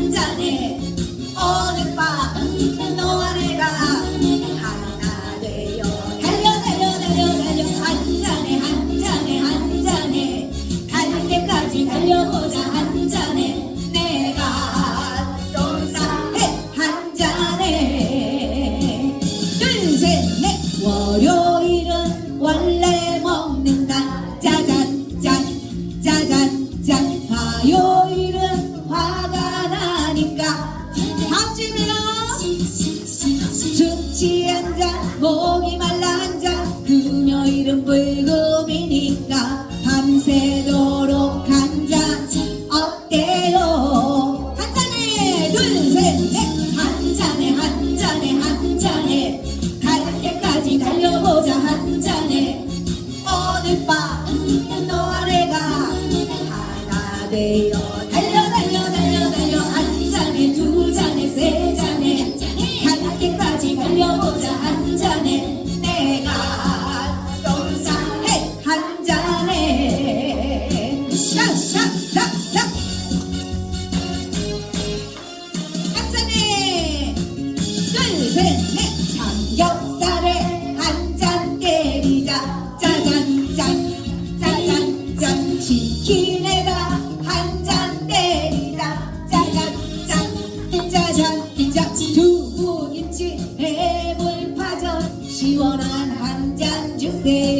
한잔에 어젯밤 노아래가 하나 되어 달려 달려 달려 달려. 한잔에 한잔에 한잔에 갈 때까지 달려보자 한잔에 내가 또사해 한잔에 둘셋넷. 월요일 테니까. 다음 주에 봬요 좋지 않자 목이 말라 앉아. 금요일은 불금이니까. 밤새도록 한자 어때요? 한 잔에 둘셋넷한 잔에 한 잔에 한 잔에 갈 때까지 달려보자. 한 잔에 오늘 밤 너와 내가 하나 되어. 셋넷 삼겹살에 한 잔 때리자. 짜잔짠 짜잔짠 치킨에다 한 잔 때리자. 짜잔짠 짜잔 짜잔 두부김치 해물파전 시원한 한 잔 주세요.